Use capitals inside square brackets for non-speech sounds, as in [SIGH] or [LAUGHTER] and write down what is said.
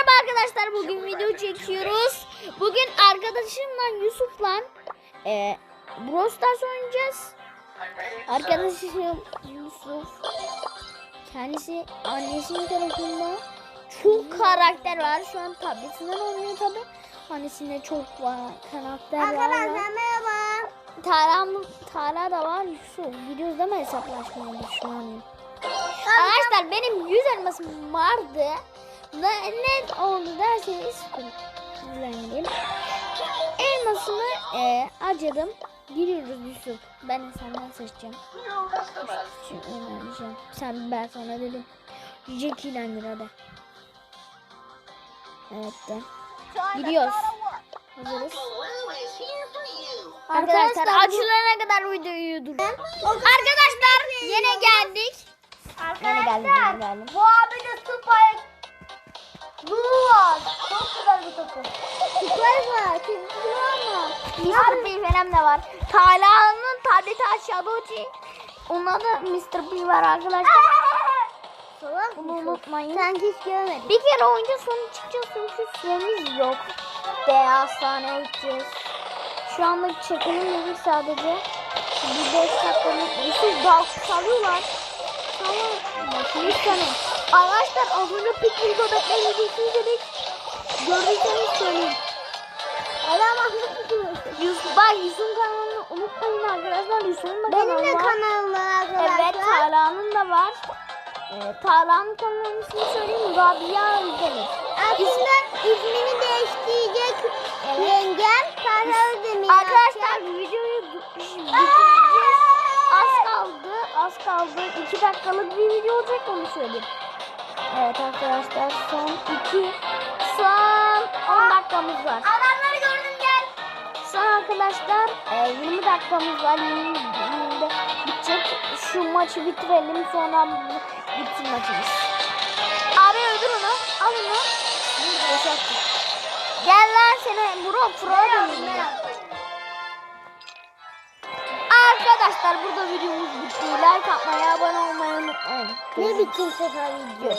Merhaba arkadaşlar bugün video çekiyoruz. Bugün arkadaşımla Yusuf'la e, Brawl Stars oynayacağız. Arkadaşım Yusuf kendisi annesinin tarafında çok karakter var. Şu an tabletinden oynuyor tabi. Annesinde çok var karakter var. merhaba. Tara, Tara da var Yusuf. Gidiyoruz değil mi hesaplaşmaya şu an? Arkadaşlar benim 100 elmasım vardı. Ne, ne oldu derseniz kullanayım. Elmasımı e, acıdım. Giriyoruz Yusuf. Ben de senden seçeceğim. Şimdi. Sen ben sana dedim. Jack ile gir hadi. Evet de. Gidiyoruz. Hazırız. Arkadaşlar açılana kadar videoyu dur. Arkadaşlar yine geldik. Yine geldik yine geldik. Bu abi de süper Blue var. Çok güzel bir takım. Süper var. Çizgi ama. Mr. P falan da var. Tala'nın tableti aşağıda uçuyor. Onda da Mr. P var arkadaşlar. [LAUGHS] Salak Bunu unutmayın. Sen hiç görmedin. Bir kere oyunca sonra çıkacağız çünkü süremiz yok. Ve hastaneye gideceğiz. Şu anda çekelim dedik sadece. Bir 5 dakikalık Yusuf daha salıyorlar. Tamam. Bakın bir tane. Arkadaşlar az önce Pitbull köpekler videosu izledik. Gördüyseniz söyleyin. Adam. Yusuf, bak Yusuf'un kanalını unutmayın arkadaşlar. Yusuf'un da Benim kanalı de var. kanalım var arkadaşlar. Evet Tala'nın da var. Ee, Tala'nın kanalının ismini söyleyeyim. Rabia Özdemir. Aslında ismini değiştirecek yengem Tarla Özdemir. Arkadaşlar videoyu bitireceğiz. Az kaldı. Az kaldı. 2 dakikalık bir video olacak onu söyleyeyim. Evet arkadaşlar son 2 son 10 dakikamız var. Adamları gördüm gel. Son arkadaşlar e, 20 dakikamız var. 20 20'de bitecek. Şu maçı bitirelim sonra bitsin maçımız. Abi öldür onu. Al onu. Gel lan seni bro pro. Arkadaşlar burada videomuz bitti. Like atmayı, abone olmayı. Ne biçim sefer video?